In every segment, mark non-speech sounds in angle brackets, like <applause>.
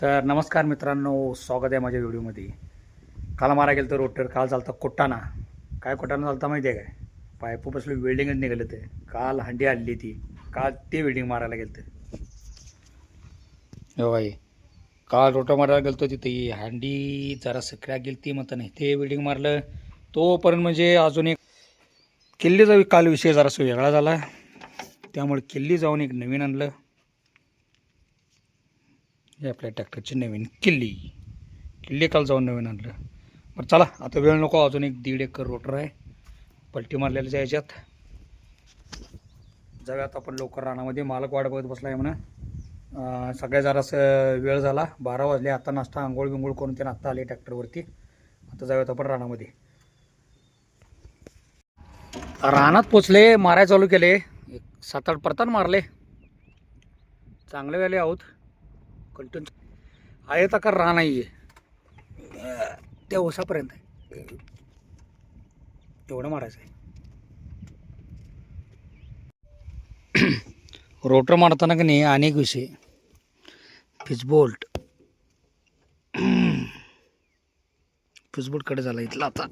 तर नमस्कार मित्रांनो स्वागत आहे माझ्या व्हिडिओमध्ये. काल मारा गेलं तर रोटर काल चालता कोट्टाना काय कोट्टाना चालता माहिती आहे काय पायपू बसलो वेल्डिंगच निघालं ते काल हंडी आणली ती काल ते वेल्डिंग मारायला गेलं तर हो बाई. काल रोटर मारायला गेलतो तिथे. हंडी जरा सगळ्या गेली ती म्हणता नाही ते वेल्डिंग मारलं. तोपर्यंत म्हणजे अजून एक किल्लीचा काल विषय जरासा वेगळा झाला. त्यामुळे किल्ली जाऊन एक नवीन आणलं. हे आपल्या ट्रॅक्टरची नवीन किल्ली. किल्ली काल जाऊन नवीन आणलं. बरं चला आता वेळ नको अजून एक दीड एकर रोटर आहे. पलटी मारलेल्या याच्यात. जाऊयात आपण लवकर रानामध्ये. मालक वाट बघत बसला आहे म्हणा सगळ्या जरासं वेळ झाला. बारा वाजले आता नाश्ता आंघोळ बिंघोळ करून ते आत्ता आले ट्रॅक्टरवरती. आता जाऊयात आपण रानामध्ये. रानात पोचले माराय चालू केले. एक सात आठ परतान मारले. चांगले वेळे आहोत. कंटिन्यू आहे तर का रान आहे त्या ओसापर्यंत आहे. एवढं मारायचं आहे रोटर मारताना की नाही अनेक विषय. फिजबोल्ट फिजबोल्टकडे झाला इथला आता.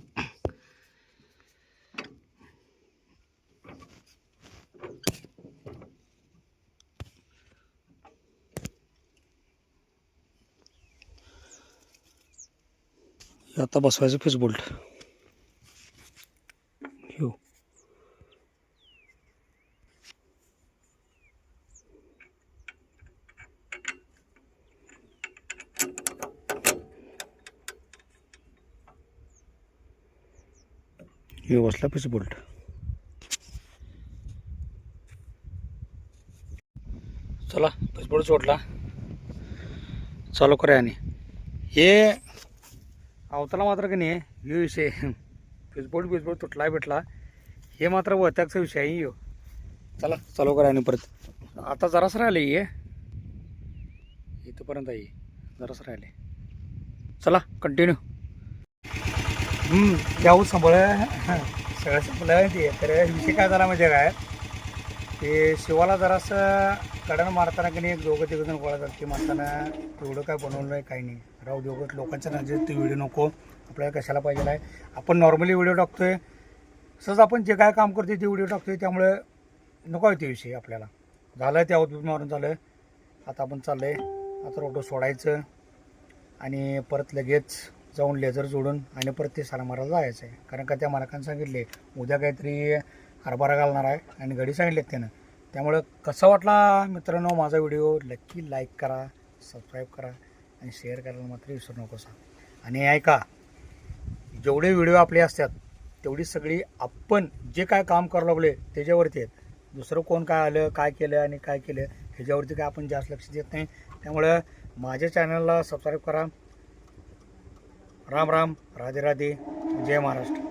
आता बसवायचं फिस बोल्ट ह्यो ह्यो बसला फिस बोल्ट चला फिस बोल्ट सोडला. चालू करा आणि. हे अवताला मात्र की नाही हे विषय <laughs> फिसबोट बिसबोट तुटला भेटला हे मात्र वत्याचा विषय आहे यो. चला चालू करा आणि परत. आता जरास राहिले ये. इथंपर्यंत आहे जरास राहिले चला कंटिन्यू जाऊ सांभाळ <laughs> सगळं संपलं ते तर विषय काय झाला म्हणजे काय? ते शिवाला जरासं कडण मारताना की नाही एक दोघं तिघं जण गोळा झाली मारताना एवढं काय बनवलं नाही काही नाही. राहू दोघं लोकांच्या नजरेत ते व्हिडिओ नको. आपल्याला कशाला पाहिजे आहे आपण नॉर्मली व्हिडिओ टाकतोय. सहज आपण जे काय काम करतोय ते व्हिडिओ टाकतोय त्यामुळे नको आहे ते विषय आपल्याला. झालं ते आउटबीट मारून झालं आता आपण चाललं आहे आता रोटो सोडायचं आणि परत लगेच जाऊन लेझर जोडून आणि परत ते सारा मारायला जायचं आहे. कारण का त्या मालकानं सांगितले उद्या काहीतरी हरभरा घालणार आहे आणि घडी सांगितलेत त्यानं. त्यामुळं कसा वाटला मित्रांनो माझा व्हिडिओ? नक्की लाईक करा सबस्क्राईब करा. आणि शेअर करायला मात्र विसरू नको सांग आणि ऐका जेवढे व्हिडिओ आपले असतात तेवढी सगळी आपण जे काय काम करायला लागले त्याच्यावरती आहेत. दुसरं कोण काय आलं काय केलं आणि काय केलं ह्याच्यावरती काय आपण जास्त लक्ष देत नाही. त्यामुळं माझ्या चॅनलला सबस्क्राईब करा. राम राम राधे राधे जय महाराष्ट्र.